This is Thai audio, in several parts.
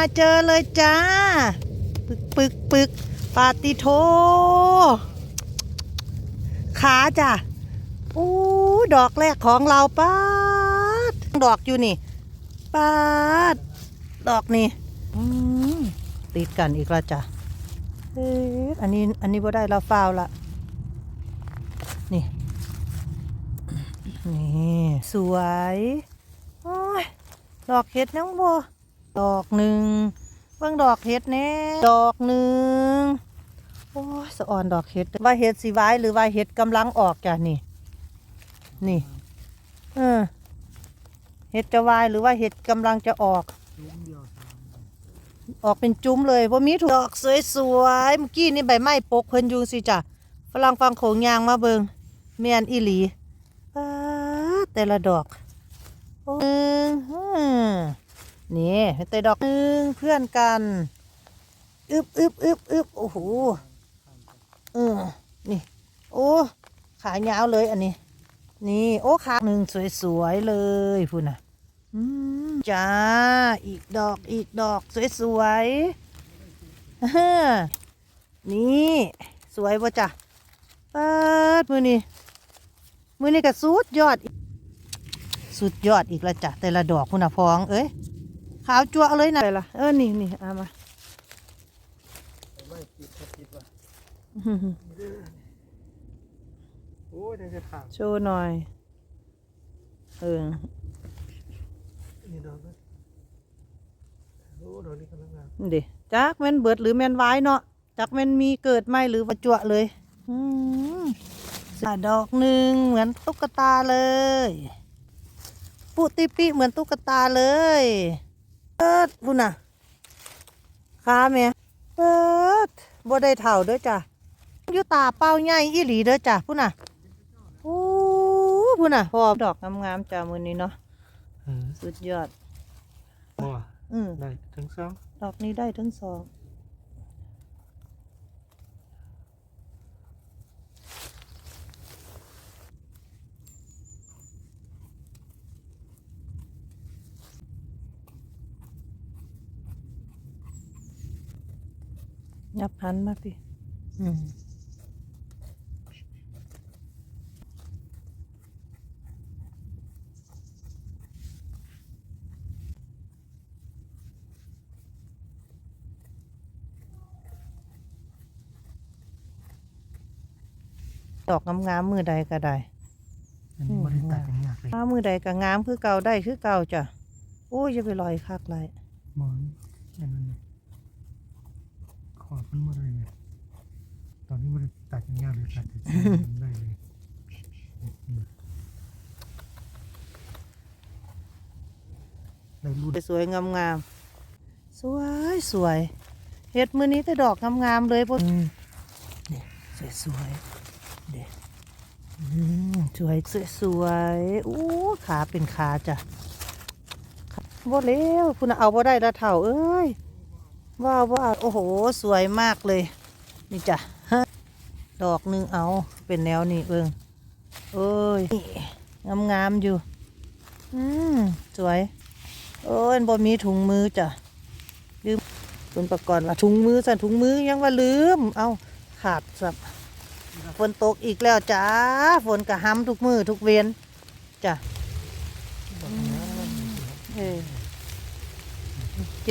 มาเจอเลยจ้า ปึกปึกปึกปาติโท ขาจ้ะอู้ดอกแรกของเราป้าดดอกอยู่นี่ป้าดดอกนี่อืมติดกันอีกแล้วจ้ะเอ๊ะอันนี้อันนี้บ่ได้เราฟาวละนี่ นี่ สวย โอ้ย ดอกเห็ดนังบัว ดอกหนึ่งเบิ่งดอกเห็ดแน่ดอกหนึ่งโอ้สะอ่อนดอกเห็ดว่าเห็ดสีไว้หรือว่าเห็ดกำลังออกจ้ะนี่ นี่เออเห็ดจะวายหรือว่าเห็ดกำลังจะออก ออกเป็นจุ้มเลยว่ามีถูกดอกสวยๆเมื่อกี้นี่ใบไม้ปกเพิ่นยู่สิจ้ะฝรั่งฟังโขงยางมาเบิงเมียนอีหลีแต่ละดอกอ้หนึ่งอืม นี่แต่ดอกหนึ่งเพื่อนกันอึบอึบอึบอึบโอ้โหเออนี่ โอ้ ขายาวเลยอันนี้ นี่ โอ้ขาหนึ่งสวยๆเลยพูนะอืมจ้า อีกดอกอีกดอกสวยๆนี่ สวยป่ะจ้ะป๊าดมือนี่มือนี่ก็สุดยอด สุดยอดอีกแล้วจ้ะแต่ละดอกคุณน่ะพอง เอ้ย ขาวจั่วเลยนะอะไรล่ะเออนี่นี่เอามาไม่ติดครับติดว่ะโอ้ยได้จะถามโชว์หน่อย เออนี่ดอกนะโอ้ดอกนี้กำลังงามนี่เดิจักแม่นเบิดหรือแม่นไว้เนาะจักแม่นมีเกิดไหมหรือว่าจั่วเลย อืมอะดอกหนึ่งเหมือนตุ๊กตาเลย ปุติปิเหมือนตุ๊กตาเลย เปิดบุญน่ะขาแม่เปิดบ่ได้เท่าเด้อจ้ะอยู่ตาเป้าใหญ่อีหลีเด้อจ้ะพุ่นน่ะโอ้พุ่นน่ะพอดอกงามๆจ้ะมื้อนี้เนาะเออสุดยอดโอ้อืมได้ทั้งสอง ดอกนี้ได้ทั้งสอง ยับพันมาพี่อืมดอกงามๆมือใดก็ได้อันนี้บริตัดอย่างยากเลยงามมือใดก็งามคือเก่าได้คือเก่าจ้ะโอ้ยจะไปลอยคักไรหมอนอันนั้นเนี่ย ขอบมันหมดเลยเนี่ยตอนนี้บริตัดอย่างยากเลยตัดแต่ชิ้นได้เลยได้รูดสวยๆงามๆ สวยสวยๆเฮ็ดมือนี้แต่ดอกงามๆเลยพวกอืมสวยสวยๆเด็อืมสวยสวยสวยๆอู้ขาเป็นขาจ้ะบ่เล้วคุณเอาบ่ได้ละเท่าเอ้ย ว้าวว้าวโอ้โห สวยมากเลย นี่จ้ะดอกหนึงเอาเป็นแนวนี่เบิงเอ้ยนี่งามๆอยู่ อืมสวยโอ้ยบ่มีถุงมือจ้ะลืมคุณประกอบว่าถุงมือสั่นถุงมือยังว่าลืม เอาขาดสับฝนตกอีกแล้วจ้าฝนกระห้ำทุกมือทุกเวียนจ้ะเออ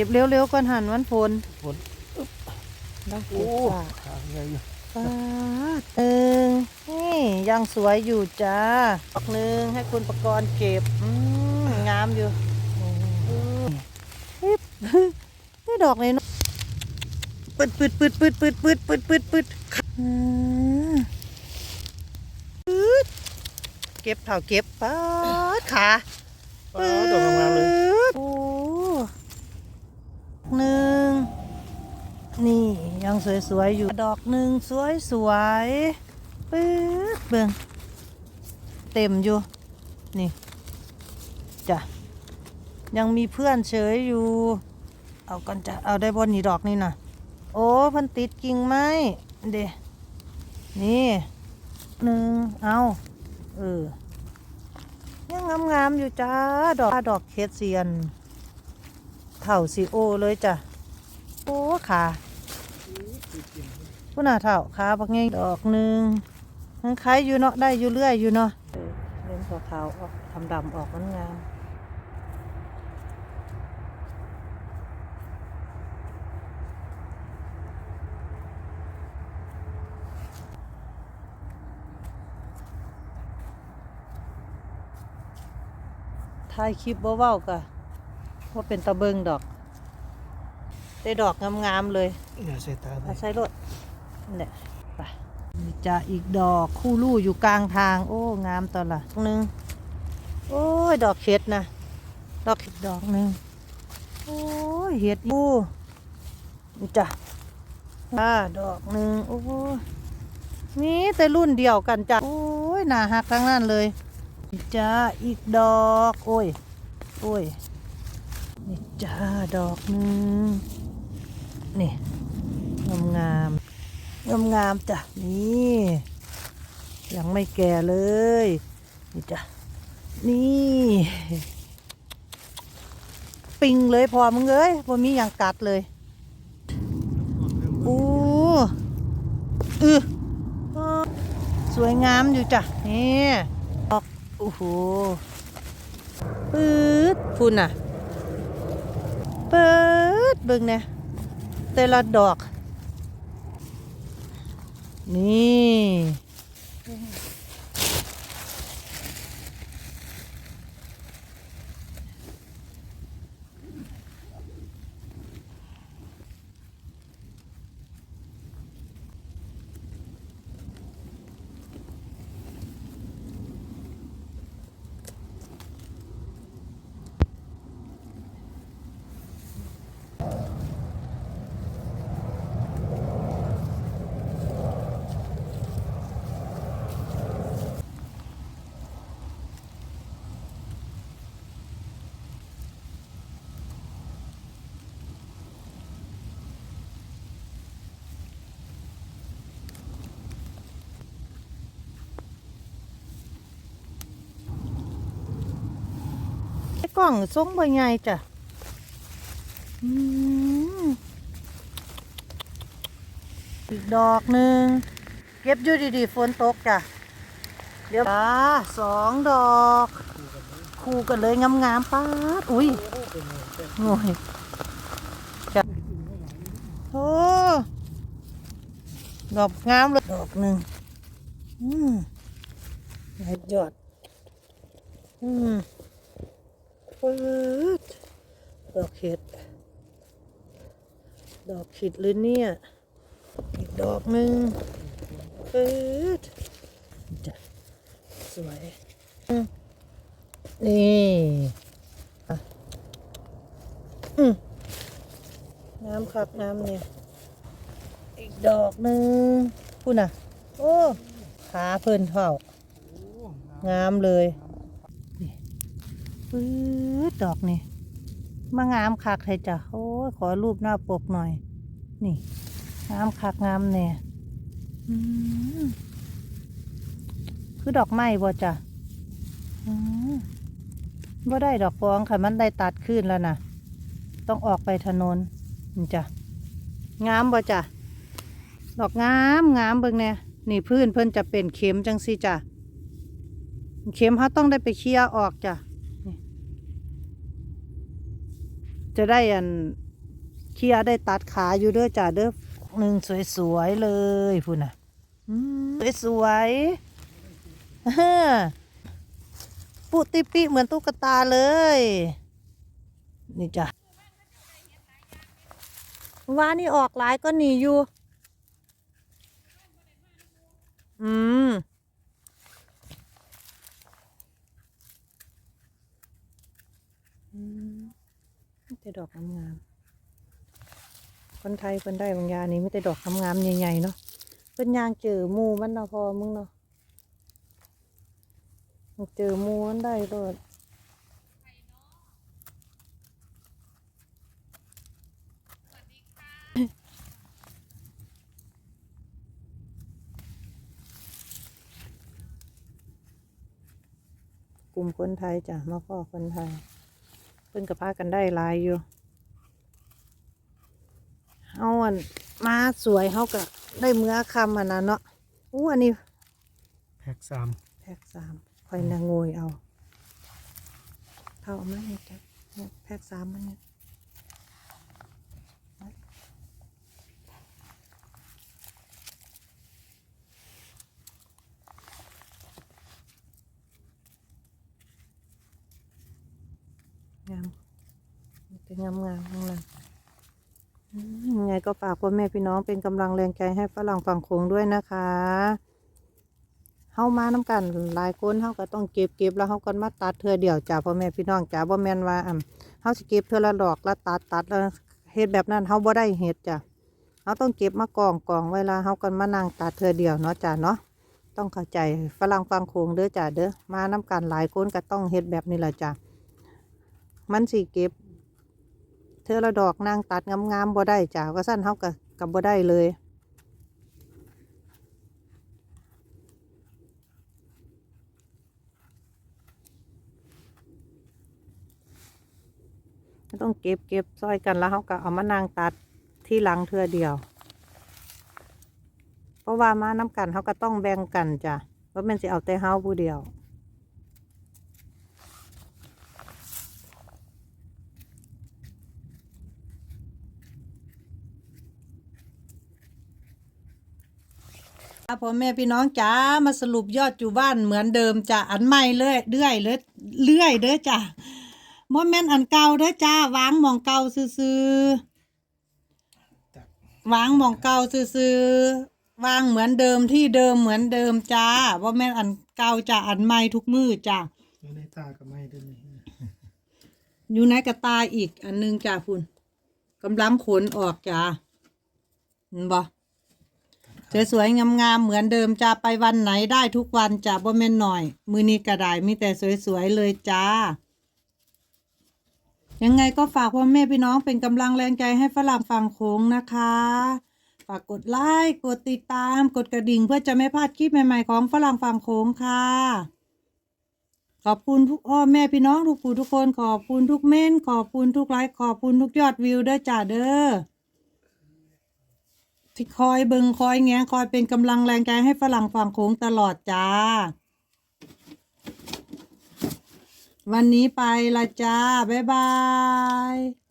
ก็บเร็วๆก่อนหันวันฝนฝนต้องเก็โอ้บจ้าขาใหญ่อยู่ป้าดหนึ่งนี่ยังสวยอยู่จ้าดอกหนึ่งให้คุณประกรณ์เก็บอืมงามอยู่ปึ๊บนี่ดอกเลยเนาะปึดปึดปึดปึดปึดปึดปึดปึดปึดอืมปึ๊ดเก็บเท่าเก็บป๊าดขาอ๋อดอกงามๆเลยปึ๊ดโอ้ หนึ่งนี่ยังสวยๆอยู่ดอกหนึ่งสวยๆปึ๊ดเบิ่งเต็มอยู่ นี่จ้ะยังมีเพื่อนเฉยอยู่ เอากันจะเอาได้บนนี่ดอกนี่นะโอ้พันติดกิ่งไม้เดนี่หนึ่งเอาเออยังงามๆอยู่จ้าดอกดอกเคสเซียน เท่าซีโอเลยจ้ะโอ้ขาผู้หน้าเท่าขาบักไงดอกหนึ่งมันคล้ายอยู่เนาะได้อยู่เรื่อยอยู่เนาะเล่นขาวๆออกทำดำออกมันงามถ่ายคลิปเว้าๆกะ ว่าเป็นตะเบิงดอก ได้ดอกงามๆเลยอย่าใส่ตาไปเอาใช้รถนั่นแหละไปนี่จะอีกดอกคู่ลู่อยู่กลางทาง โอ้งามตอนละหนึ่งโอ้ยดอกเห็ดนะดอกเห็ดดอกหนึ่งโอ้ยเห็ดบูนี่จ้ะอ่าดอกหนึ่งโอ้ยมีแต่รุ่นเดียวกันจ้ะโอ้ยน่าหักทั้งนั้นเลยนี่จ้าอีกดอก โอ้ย โอ้ยนี่ จ้า ดอกนึงนี่งามงามงามงามจ้ะ นี่ ยังไม่แก่เลย นี่จ้ะ นี่ ปิงเลยพอมึงเอ้ยพอมีอย่างกัดเลยอู้อือออสวยงามอยู่จ้ะ นี่ออกโอ้โหปื๊ดพุ่นน่ะ เปิดเบิ่งนะแต่ละดอก นี่ กล้องทรงบ่ใหญ่จ้ะอีกดอกหนึ่งเก็บอยู่ดีๆฝนตกจ้ะเดี๋ยวจ้าสองดอก คู่กันเลยงามๆป้าดอุ้ยโง่ยจ้ะโอ้ดอกงามเลยดอกหนึ่งอืมหยอด อืม ปืดดอกเห็ด ดอกขิดเลยเนี่ย อีกดอกหนึ่งปืดสวยอืมนี่อืมน้ำครับน้ำเนี่ย อีกดอกหนึ่งพูดนะโอ้ขาเพิ่นเท่างามเลย ปื๊ดดอกนี่มางามคักเลยจ้ะโอ้ขอรูปหน้าปกหน่อย นี่ งามคักงามแน่อืมคือดอกไม้บ่จ้ะอืมบ่ได้ดอกฟองค่ะมันได้ตัดขึ้นแล้วนะต้องออกไปถนนนี่จ้ะงามบ่จ้ะดอกงามงามเบิ่งแน่นี่พื้นเพิ่นจะเป็นเข็มจังสิจ้ะเข็มเขาต้องได้ไปเคลียออกจ้ะ จะได้อันเคลียร์ได้ตัดขาอยู่เด้อจ้าเด้อหนึ่งสวยๆเลยพูดน่ะสวยๆฮ้อปุติปิเหมือนตุ๊กตาเลย นี่จ้ะว่านี่ออกหลายก็หนีอยู่ อืม อืม มี แต่ดอกงามๆคนไทยคนได้บางอยางนี่มีแต่ดอกงามๆใหญ่ๆเนาะเป็นยางเจอหมูมันเนาะพอมึงเนาะเจอหมูมันได้โลดกลุ่มคนไทยจ้ะมาพ่อคนไทย เพิ่งกับพากันได้ลายอยู่เอาอันมาสวยเขากับได้เมื่อคำอันนั้นเนาะอู้อันนี้แพ็กสามแพ็กสามคอยนางงวยเอาเท่าไอม่ยจ้ะเนี่แพ็กสามมันเนี่ย งามๆทั้งนั้นยังไงก็ฝากพ่อแม่พี่น้องเป็นกำลังแรงใจให้ฝรั่งฝั่งโขงด้วยนะคะเฮามาน้กันหลายคนเฮาก็ต้องเก็บเก็บแล้วเฮาก็มาตัดเทื่อเดี่ยวจ้าพ่อแม่พี่น้องจ้าบ่แม่นว่าอ่ำเฮาสิเก็บเทื่อละดอกล้วตัดตัดแล้วเฮ็ดแบบนั้นเฮาบ่ได้เฮ็ดจ้ะเฮาต้องเก็บมากองกองเวลาเฮาก็มานั่งตัดเทื่อเดี่ยวเนาะจ้าเนาะต้องเข้าใจฝรั่งฟังโขงเด้อจ้าเด้อมาน้กันหลายคนก็ต้องเฮ็ดแบบนี้แหละจ้ะมันสิเก็บ เทื่อละดอกนั่งตัดงามๆบ่ได้จ้าวก็สั้นเฮาก็ก็บ่ได้เลยต้องเก็บเก็บซอยกันแล้วเขาก็เอามานางตัดที่หลังเทือเดียว เพราะว่ามาน้ำกันเขาก็ต้องแบ่งกันจ้ะว่าแมันสิเอาแต่เฮาผู้เดียว พ่อแม่พี่น้องจ้ามาสรุปยอดอยู่บ้านเหมือนเดิมจ้ะอันใหม่เลยเรื่อยเลยเรื่อยเด้อจ้ะโมเมนต์อันเก่าเด้อจ้าวางหมองเก่าซื่อตัดๆวางหมองเก่าซื่อๆวางเหมือนเดิมที่เดิมเหมือนเดิมจ้าว่าแม่นอันเก่าจ้ะอันใหม่ทุกมือจ้ะอยู่ในตาก็ไม่ได้นี่อยู่ในกระตายอีกอันหนึงจ้ะคุณกำลังขนออกจ้ะเห็นบ่ สวยๆงามๆเหมือนเดิมจ้าไปวันไหนได้ทุกวันจ้ะบ่แม่นหน่อย มือนี้กระไดมีแต่สวยๆเลยจ้า ยังไงก็ฝากพ่อแม่พี่น้องเป็นกำลังแรงใจให้ฝรั่งฝั่งโค้งนะคะ ฝากกดไลค์กดติดตามกดกระดิ่งเพื่อจะไม่พลาดคลิปใหม่ๆของฝรั่งฝั่งโค้งค่ะ ขอบคุณทุกพ่อแม่พี่น้องทุกผู้ทุกคนขอบคุณทุกเม่นขอบคุณทุกไลค์ขอบคุณทุกยอดวิวเด้อจ้าเด้อ ที่คอยเบิงคอยแงคอยเป็นกำลังแรงใจให้ฝรั่งฝั่งโค้งตลอดจ้า วันนี้ไปละจ้า บ๊ายบาย